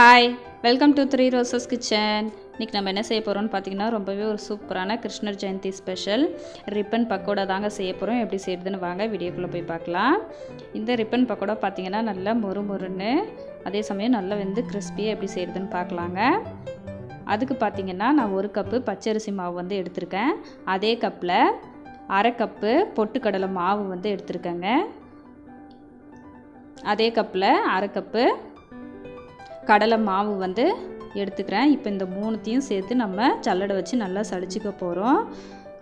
Hi welcome to three roses kitchen இன்றைக்கி நம்ம என்ன செய்ய போகிறோம்னு பார்த்தீங்கன்னா ரொம்பவே ஒரு சூப்பரான கிருஷ்ணர் ஜெயந்தி ஸ்பெஷல் ரிப்பன் பக்கோடா தாங்க செய்ய போகிறோம் எப்படி செய்யுதுன்னு வாங்க வீடியோக்குள்ளே போய் பார்க்கலாம் இந்த ரிப்பன் பக்கோடா பார்த்தீங்கன்னா நல்லா மொறு மொறுன்னு அதே சமயம் நல்லா வந்து கிறிஸ்பியாக எப்படி செய்கிறதுன்னு பார்க்கலாங்க அதுக்கு பார்த்தீங்கன்னா நான் ஒரு கப்பு பச்சரிசி மாவு வந்து எடுத்திருக்கேன். அதே கப்பில் அரை கப்பு பொட்டுக்கடலை மாவு வந்து எடுத்திருக்கேங்க. அதே கப்பில் அரை கப்பு கடலை மாவு வந்து எடுத்துக்கிறேன். இப்போ இந்த மூணுத்தையும் சேர்த்து நம்ம சல்லடை வச்சு நல்லா சளிச்சிக்க போகிறோம்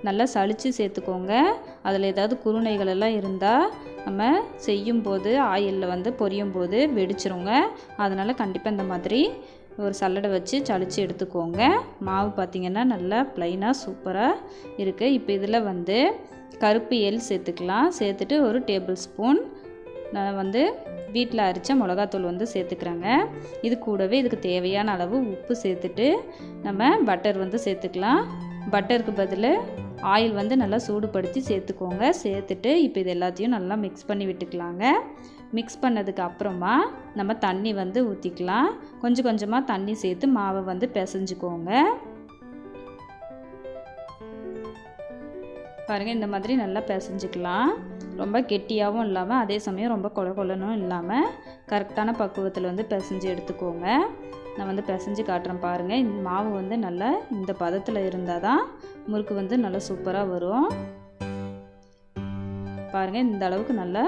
நல்லா சளிச்சு சேர்த்துக்கோங்க. அதில் ஏதாவது குருணைகள் எல்லாம் இருந்தால் நம்ம செய்யும்போது ஆயிலில் வந்து பொரியும் போது வெடிச்சிருங்க. அதனால் கண்டிப்பாக இந்த மாதிரி ஒரு சல்லடை வச்சு சளிச்சு எடுத்துக்கோங்க. மாவு பார்த்திங்கன்னா நல்லா ப்ளைனாக சூப்பராக இருக்குது இப்போ இதில் வந்து கருப்பு எள் சேர்த்துக்கலாம். சேர்த்துட்டு ஒரு டேபிள் ஸ்பூன் நான் வந்து வீட்டில் அரித்த மிளகாத்தூள் வந்து சேர்த்துக்கிறேங்க. இது கூடவே இதுக்கு தேவையான அளவு உப்பு சேர்த்துட்டு நம்ம பட்டர் வந்து சேர்த்துக்கலாம். பட்டருக்கு பதில் ஆயில் வந்து நல்லா சூடுபடுத்தி சேர்த்துக்கோங்க. சேர்த்துட்டு இப்போ இது எல்லாத்தையும் நல்லா மிக்ஸ் பண்ணி விட்டுக்கலாங்க. மிக்ஸ் பண்ணதுக்கு அப்புறமா நம்ம தண்ணி வந்து ஊற்றிக்கலாம் கொஞ்சம் கொஞ்சமாக தண்ணி சேர்த்து மாவை வந்து பிசைஞ்சுக்கோங்க. பாருங்கள் இந்த மாதிரி நல்லா பிசைஞ்சுக்கலாம். ரொம்ப கெட்டியாகவும் இல்லாமல் அதே சமயம் ரொம்ப கொல கொலனும் இல்லாமல் கரெக்டான பக்குவத்தில் வந்து பிசைஞ்சு எடுத்துக்கோங்க. நான் வந்து பிசைஞ்சு காட்டுறேன் பாருங்கள் இந்த மாவு வந்து நல்லா இந்த பதத்தில் இருந்தால் தான் முறுக்கு வந்து நல்லா சூப்பராக வரும். பாருங்கள் இந்த அளவுக்கு நல்லா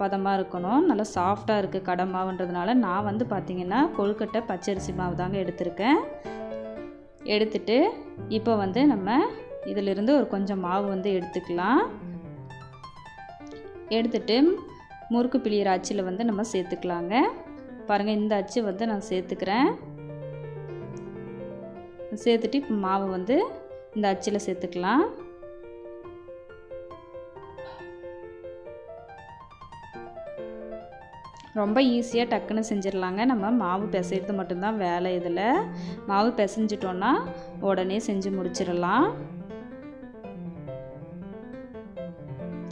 பதமாக இருக்கணும். நல்லா சாஃப்டாக இருக்குது கடை மாவுன்றதுனால நான் வந்து பார்த்திங்கன்னா கொழுக்கட்டை பச்சரிசி மாவு தாங்க எடுத்திருக்கேன். எடுத்துட்டு இப்போ வந்து நம்ம இதிலிருந்து ஒரு கொஞ்சம் மாவு வந்து எடுத்துக்கலாம். எடுத்துட்டு முறுக்கு பிழியிற அச்சில் வந்து நம்ம சேர்த்துக்கலாங்க. பாருங்கள் இந்த அச்சு வந்து நான் சேர்த்துக்கிறேன். சேர்த்துட்டு இப்போ மாவு வந்து இந்த அச்சில் சேர்த்துக்கலாம். ரொம்ப ஈஸியாக டக்குன்னு செஞ்சிடலாங்க நம்ம மாவு பிசைறது மட்டும்தான் வேலை இதில். மாவு பிசைஞ்சிட்டோன்னா உடனே செஞ்சு முடிச்சிடலாம்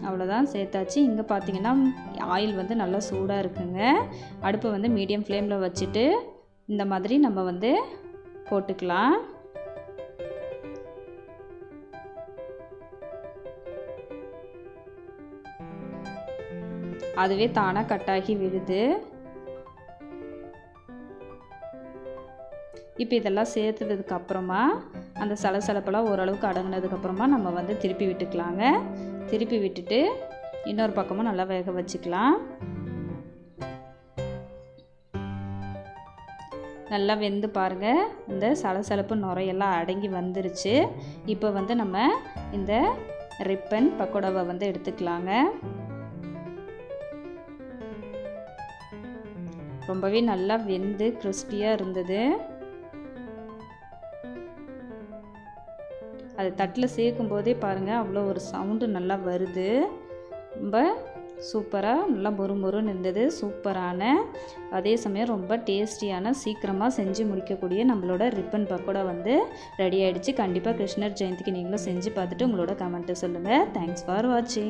அவ்வளோதான் சேர்த்தாச்சு. இங்கே பார்த்தீங்கன்னா ஆயில் வந்து நல்லா சூடாக இருக்குங்க. அடுப்பை வந்து மீடியம் ஃப்ளேமில் வச்சுட்டு இந்த மாதிரி நம்ம வந்து போட்டுக்கலாம். அதுவே தானாக கட்டாகி விழுது. இப்போ இதெல்லாம் சேர்த்ததுக்கு அப்புறமா அந்த சலசலப்பெல்லாம் ஓரளவுக்கு அடங்கினதுக்கப்புறமா நம்ம வந்து திருப்பி விட்டுக்கலாங்க. திருப்பி விட்டுட்டு இன்னொரு பக்கமும் நல்லா வேக வச்சுக்கலாம். நல்லா வெந்து பாருங்கள் இந்த சலசலப்பு நுரையெல்லாம் அடங்கி வந்துருச்சு. இப்போ வந்து நம்ம இந்த ரிப்பன் பக்கோடாவை வந்து எடுத்துக்கலாங்க. ரொம்பவே நல்லா வெந்து கிறிஸ்பியாக இருந்தது. அது தட்டில் சேர்க்கும் போதே பாருங்கள் அவ்வளோ ஒரு சவுண்டு நல்லா வருது. ரொம்ப சூப்பராக நல்லா மொறு மொறுன்னு இருந்தது. சூப்பரான அதே சமயம் ரொம்ப டேஸ்டியான சீக்கிரமாக செஞ்சு முடிக்கக்கூடிய நம்மளோட ரிப்பன் பக்கோடா வந்து ரெடி ஆகிடுச்சு கண்டிப்பாக கிருஷ்ணர் ஜெயந்திக்கு நீங்களும் செஞ்சு பார்த்துட்டு உங்களோட கமெண்ட்டு சொல்லுங்கள் தேங்க்ஸ் ஃபார் வாட்சிங்